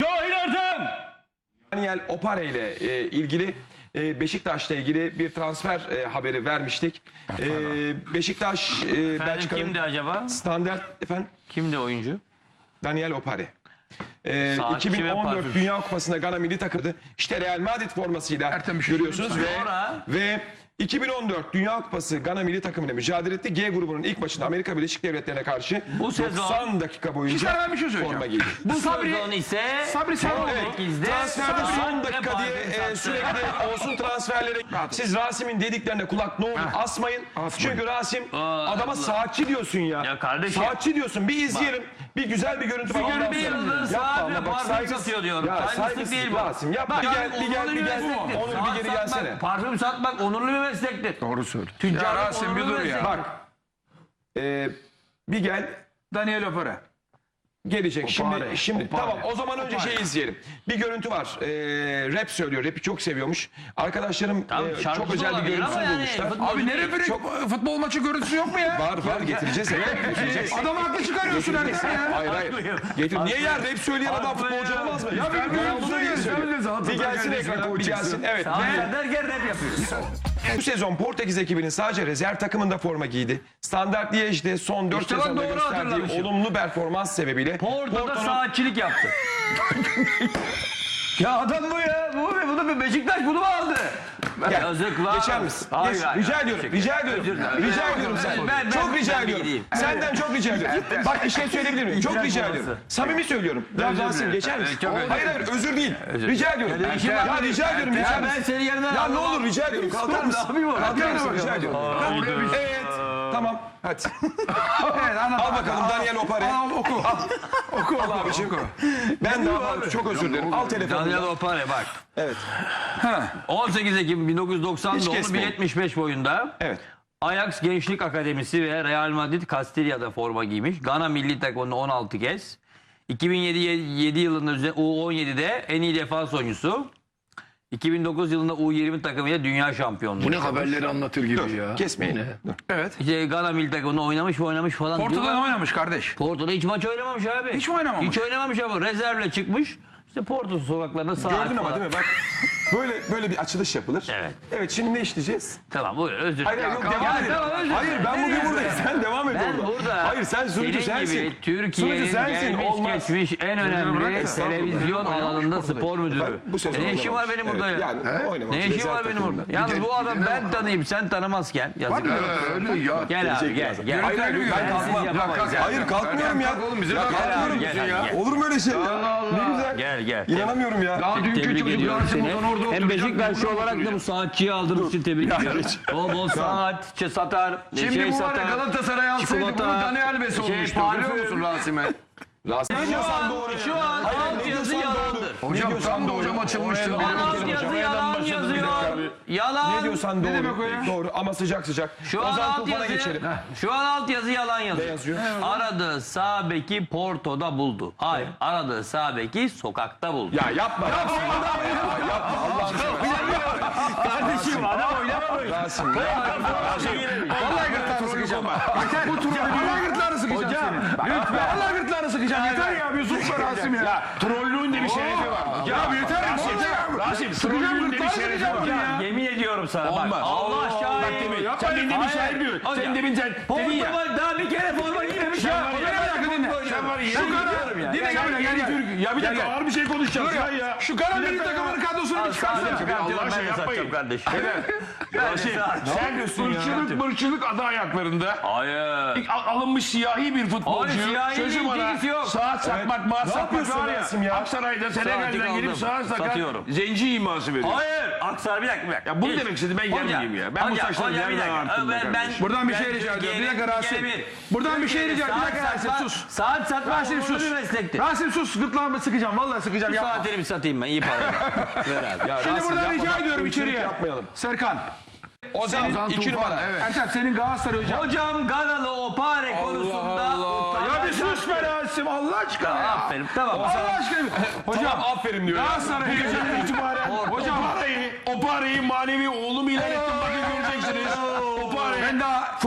Cahil Ertem! Daniel Opare ile e, ilgili e, Beşiktaş'la ilgili bir transfer e, haberi vermiştik. E, Beşiktaş e, Efendim Belçika'nın kimdi acaba? standart efendim Kimdi oyuncu? Daniel Opare. E, Saatçi ve 2014 parfüm. Dünya Kupası'nda Gana milli takımdı. İşte Real Madrid formasıyla Ertem bir şey görüyorsunuz ve Sonra? ve 2014 Dünya Kupası Gana milli takımıyla mücadele etti. G grubunun ilk maçında Amerika Birleşik Devletleri'ne karşı Bu sezon- 90 dakika boyunca Şimdi ben bir şey söyleyeceğim. forma giydi. Bu Sabri- sezon ise Sabri sen son evet, Transferde son ve dakika diye e, sattı. sürekli olsun transferleri. Siz Rasim'in dediklerine kulak ne olur asmayın. Çünkü Rasim Aa, adama Allah. saatçi diyorsun ya. Ya kardeşim. Saatçi diyorsun. Bir izleyelim. Bir güzel bir görüntü var. Ondan 21 sonra- yıldır Yapma ama bak parfüm saygısız- satıyor diyorum. Ya Saygısızlık saygısız değil bu. Rasim yapma. Bir gel, bir gel, onurlu bir gel. meslektir. Onur bir Saat geri satmak, gelsene. Parfüm satmak onurlu bir meslektir. Doğru söylüyor. Tüccarlık Rasim, bir onurlu dur ya. meslektir. Bak. E, bir gel. Daniel Opera. Gelecek. Şimdi Opare, şimdi Opare. tamam o zaman önce Opare. şey izleyelim. Bir görüntü var. Ee, rap söylüyor. Rap'i çok seviyormuş. Arkadaşlarım Tamam, e, çok özel bir olabilir ama görüntüsü yani bulmuşlar. futbolcu Abi ne değil. referi futbol maçı görüntüsü yok mu ya? Var var getireceğiz. getireceğiz. Adam haklı çıkarıyorsun Ertem ya. Hayır hayır. Getir. Niye ya rap söyleyen adam futbolcu ya. olmaz mı? Ya bir görüntüsü Bir gelsin ekrana bir gelsin. Evet. Derken rap yapıyoruz. Bu sezon Portekiz ekibinin sadece rezerv takımında forma giydi. Standart Liège'de son 4 İşte sezonda doğru gösterdiği hatırlamışım. olumlu performans sebebiyle Porto'da Porto'nun saatçilik yaptı. ya adam bu ya. Bu mu? Bunu bir Beşiktaş bunu mu aldı? Gel, Yazıklar. Geçer misin? Hayır, Geç. hayır, rica hayır, ediyorum. teşekkür Rica ederim. ediyorum. Özür dilerim. Rica ediyorum sen. Ben- ben- çok rica ben ediyorum. gideyim. Senden çok rica ediyorum. Bak bir şey söyleyebilir miyim? Çok rica ediyorum. Samimi söylüyorum. Ya Rasim geçer misin? çok özür Hayır hayır özür değil. Rica ediyorum. var Ya rica ediyorum. Ya Rica ben misin? senin yerinden Ya ne alamam. olur rica ediyorum. Kalkar mısın? yapayım oğlum? Kalkar mısın? Rica ediyorum. Evet. Tamam. Hadi. Evet anlat. Al bakalım Daniel Opare. Al oku. Oku Al abiciğim. Ben daha çok özür dilerim. Al telefonu. Daniel Opare bak. Evet. 18 Ekim 1990 Hiç doğumlu kesmeyin. 1.75 boyunda. Evet. Ajax Gençlik Akademisi ve Real Madrid Castilla'da forma giymiş. Gana milli takımında 16 kez. 2007 7 yılında üze- U17'de en iyi defans oyuncusu. 2009 yılında U20 takımıyla dünya şampiyonluğu. Bu ne haberleri anlatır gibi ya. Kesmeyin. Dur. Evet. İşte Gana milli takımında oynamış oynamış falan. Porto'da diyorlar. oynamış kardeş. Porto'da hiç maç oynamamış abi. Hiç mi oynamamış? Hiç oynamamış ama rezervle çıkmış. İşte Porto sokaklarında saat Gördün ama değil mi? Bak böyle böyle bir açılış yapılır. Evet. Evet şimdi ne işleyeceğiz? Tamam buyur özür Hayır dilerim. hayır yok devam ya, edin. tamam, özür Hayır ben bugün buradayım. Sen devam et Ben orada. burada. Hayır sen sunucu senin sensin. gibi Sunucu Türkiye'nin sensin gelmiş olmaz. geçmiş en önemli Estağfurullah. televizyon alanında spor müdürü. Ben bu sezon ne işin var oynamamış. benim burada Evet, ya? Yani oynamamış. Ne işin Rezerv var benim burada? Yalnız bu adam ben tanıyıp sen tanımazken yazık. Öyle ya. Gel abi gel gel. Hayır hayır ben Bensiz kalkmam. Hayır kalkmıyorum ya. Oğlum bize Ya kalkmıyorum. Gel, gel, gel. Olur mu öyle şey ya? Ne güzel. Gel gel. İnanamıyorum ya. Daha dünkü Tebrik çocuk ediyorum seni. Orada Hem oturacak, Beşiktaşlı burada olarak da bu oturacak. saatçiyi aldığınız için tebrik ediyorum. Bol bol saat, çe- satar, Şimdi şey bu var ya satar. Galatasaray alsaydı bunu çikolata, Daniel Alves şey, olmuştu biliyor parfüm. musun Rasim'e? Rasim Şu an, doğru. şu an Hayır, ne diyorsan doğru. Ne Hocam diyorsan tam da doğru. hocam açılmıştı. Oraya Şu an bak. altyazı yalan yazıyor. Yalan. Ne diyorsan doğru. demek o ya? Doğru ama sıcak sıcak. Şu an Ozan Tufan'a altyazı, geçelim. şu an altyazı yalan yazıyor. yazıyor? Aradığı sağ beki Porto'da buldu. Hayır, aradığı sağ beki sokakta buldu. Ya yapma. Rasim. Ya yapma Allah'ını seversen. Kardeşim adam oynama böyle. Rasim. Vallahi gırtlağını sıkacağım. Bu turu vallahi gırtlağını. Lütfen. Vallahi gırtlağını sıkacağım. Yeter ya bir sus be Rasim ya. Trollüğün de bir şerefi var. Ya yeter ya. Rasim. Rasim trollüğün de bir şerefi var. ya. Yemin ediyorum sana bak. Olmaz. Allah şahit. Sen demin demin şair diyor. Sen demin sen dedin ya. Daha bir kere forma giymemiş Sen ya. Sen var ya. Şu ya. Dinle gel gel. Ya bir dakika ağır bir şey konuşacağız ya. Şu kara milli takımının kadrosunu bir çıkarsana. Allah aşkına yapmayın. kardeşim. Rasim sen ırkçılık mırçılık adı ayaklarında Hayır. alınmış siyahi bir futbolcu. Değil, bana saat satmak, maaş yapıyorsun var ya. Aksaray'da Senegal'den gelip saat Satıyorum. zenci iması veriyor. Hayır. Aksar bir dakika bir dakika. Ya bunu Hiç. demek istedim, ben Hocam, gelmeyeyim ya. Ben bu hocam, saçları hocam, bir nereden dakika. arttım be Ben- ben- kardeşim? Buradan bir şey rica ediyorum. Bir Türkiye'nin dakika Rasim. Buradan bir şey Türkiye'de rica ediyorum. Bir dakika saat Rasim satma- sus. Saat satma Rasim onurlu sus. bir meslektir. Rasim sus gırtlağımı sıkacağım. Vallahi sıkacağım. Yapma. saatini bir satayım ben iyi para. Ver abi. Ya Şimdi Rasim, buradan yapma rica bak, ediyorum içeriye. Yapmayalım. Serkan. Ozan Ozan 2 Tufan, numara. evet. Ertem senin Galatasaray hocam. Hocam Ganalı Opare konusunda Rasim Allah aşkına ya. Aferin tamam. Allah aşkına. Hocam aferin diyor. Galatasaray hocam. itibaren Hocam. o parayı, o parayı manevi oğlum ilan ettim. Bakın göreceksiniz. O parayı Ben daha